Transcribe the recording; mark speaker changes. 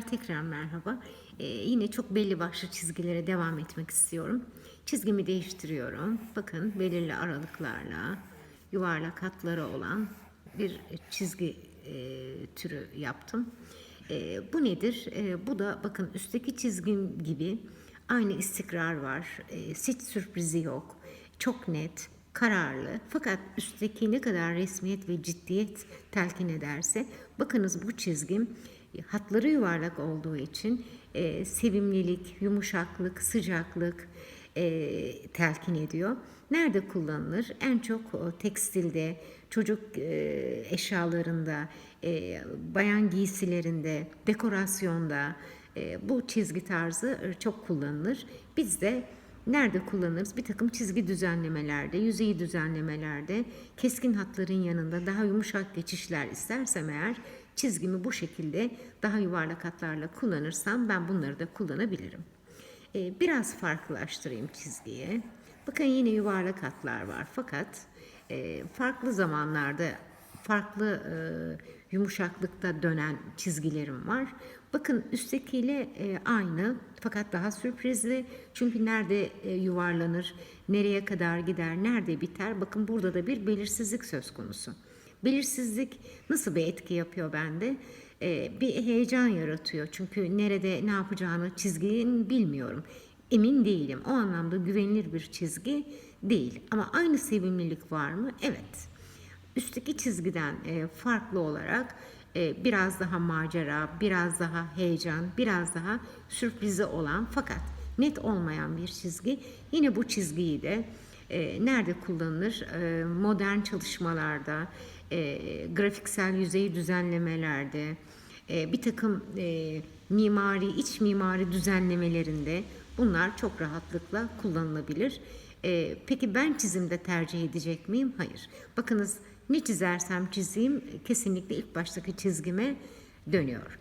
Speaker 1: Tekrar merhaba. Ee, yine çok belli başlı çizgilere devam etmek istiyorum. Çizgimi değiştiriyorum. Bakın belirli aralıklarla yuvarlak hatları olan bir çizgi e, türü yaptım. E, bu nedir? E, bu da bakın üstteki çizgim gibi aynı istikrar var. E, hiç sürprizi yok. Çok net, kararlı fakat üstteki ne kadar resmiyet ve ciddiyet telkin ederse bakınız bu çizgim hatları yuvarlak olduğu için e, sevimlilik, yumuşaklık, sıcaklık e, telkin ediyor. Nerede kullanılır? En çok o, tekstilde, çocuk e, eşyalarında, e, bayan giysilerinde, dekorasyonda e, bu çizgi tarzı e, çok kullanılır. Biz de Nerede kullanırız? Bir takım çizgi düzenlemelerde, yüzeyi düzenlemelerde, keskin hatların yanında daha yumuşak geçişler istersem eğer çizgimi bu şekilde daha yuvarlak hatlarla kullanırsam ben bunları da kullanabilirim. Ee, biraz farklılaştırayım çizgiyi. Bakın yine yuvarlak hatlar var fakat e, farklı zamanlarda farklı e, yumuşaklıkta dönen çizgilerim var. Bakın üsttekiyle e, aynı fakat daha sürprizli. Çünkü nerede e, yuvarlanır, nereye kadar gider, nerede biter? Bakın burada da bir belirsizlik söz konusu. Belirsizlik nasıl bir etki yapıyor bende? E, bir heyecan yaratıyor. Çünkü nerede ne yapacağını çizginin bilmiyorum. Emin değilim. O anlamda güvenilir bir çizgi değil. Ama aynı sevimlilik var mı? Evet üstteki çizgiden e, farklı olarak e, biraz daha macera, biraz daha heyecan, biraz daha sürprizi olan fakat net olmayan bir çizgi. Yine bu çizgiyi de e, nerede kullanılır? E, modern çalışmalarda, e, grafiksel yüzey düzenlemelerde, e, bir takım e, mimari, iç mimari düzenlemelerinde bunlar çok rahatlıkla kullanılabilir. E, peki ben çizimde tercih edecek miyim? Hayır. Bakınız ne çizersem çizeyim kesinlikle ilk baştaki çizgime dönüyor.